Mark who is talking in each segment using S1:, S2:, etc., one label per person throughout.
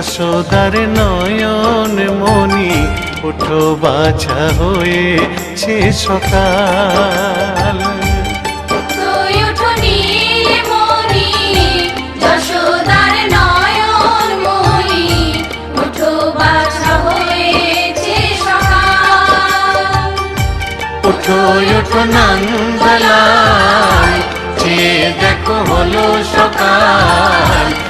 S1: যশোদার নয়ন মনি ওঠো বাছা হয়েছে সকাল।
S2: ওঠো ওঠো
S1: যে দেখো হলো সকাল।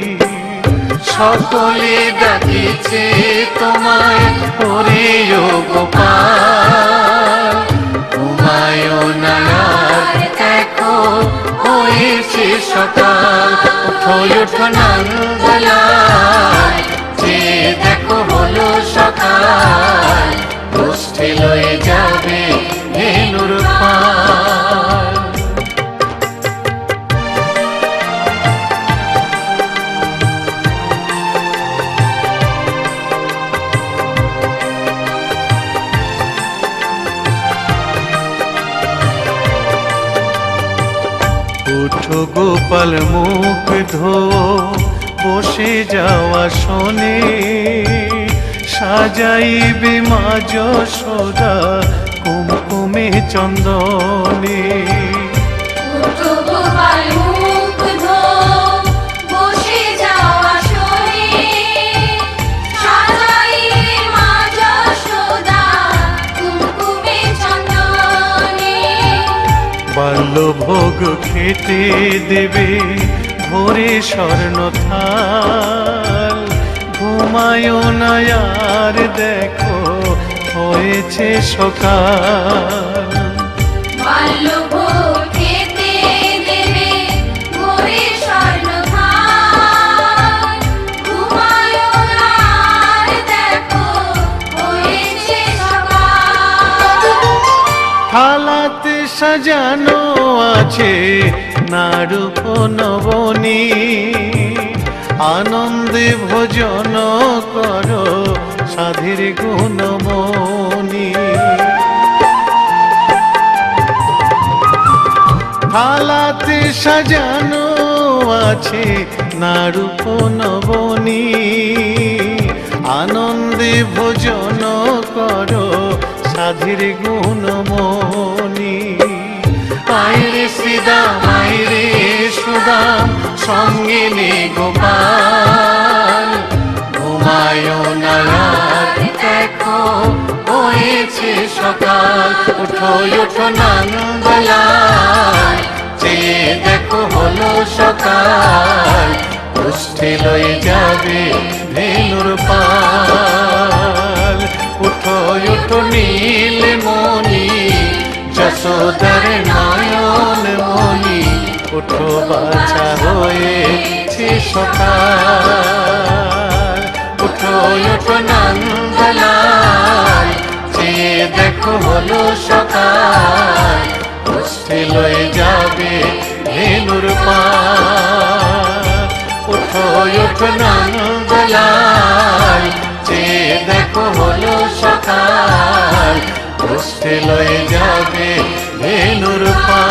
S1: সকলে ডাকিছে তোমায় ও গোপাল। তোমায় না আর দেখো হয়েছে সকাল। ওঠো ওঠো নন্দলাল উঠো গোপাল মুখ ধো বসে যাওয়া শোনে। সাজাইবে মা যশোদা কুমকুমে চন্দনে। বাল্যভোগ খেতে দেবে ভোরে স্বর্ণ থাল ঘুমায় না দেখো হয়েছে সকাল। সাজানো আছে নারূপ নবনী আনন্দে ভোজন করো সাধীর গুণমণি। থালাতে সাজানো আছে নারূপ নবনী আনন্দে ভোজন করো সাধীর গুণমণি। শ্রীদাম আইরে সুদাম সঙ্গে নে গোপাল ঘুমায় না দেখো, হয়েছে সকাল। উঠো উঠো নন্দলাল যে দেখো হলো সকাল। গোষ্ঠী লয়ে যাবে ভেনুর পাল। উঠো উঠো, নীল মনি যশোদার মনি উঠো, বাছা হয়েছে সকাল। উঠো উঠো, নন্দলাল যে দেখো হলো সকাল। গোষ্ঠী লয়ে যাবে ধেনুর পাল উঠো উঠো, নন্দলাল যে দেখো হলো সকাল। গোষ্ঠী লয়ে যাবে ধেনুর পা।